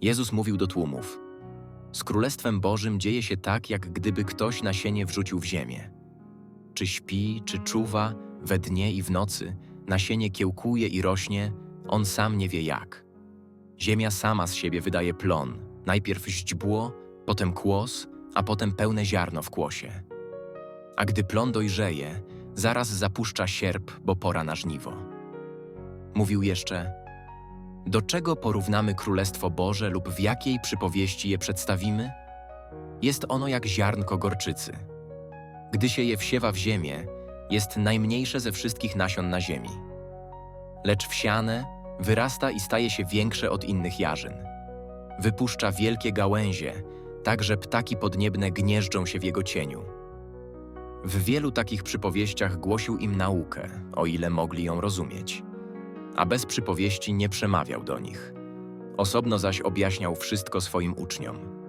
Jezus mówił do tłumów: Z Królestwem Bożym dzieje się tak, jak gdyby ktoś nasienie wrzucił w ziemię. Czy śpi, czy czuwa, we dnie i w nocy, nasienie kiełkuje i rośnie, on sam nie wie jak. Ziemia sama z siebie wydaje plon, najpierw źdźbło, potem kłos, a potem pełne ziarno w kłosie. A gdy plon dojrzeje, zaraz zapuszcza sierp, bo pora na żniwo. Mówił jeszcze: Do czego porównamy Królestwo Boże lub w jakiej przypowieści je przedstawimy? Jest ono jak ziarnko gorczycy. Gdy się je wsiewa w ziemię, jest najmniejsze ze wszystkich nasion na ziemi. Lecz wsiane wyrasta i staje się większe od innych jarzyn. Wypuszcza wielkie gałęzie, tak że ptaki podniebne gnieżdżą się w jego cieniu. W wielu takich przypowieściach głosił im naukę, o ile mogli ją rozumieć. A bez przypowieści nie przemawiał do nich. Osobno zaś objaśniał wszystko swoim uczniom.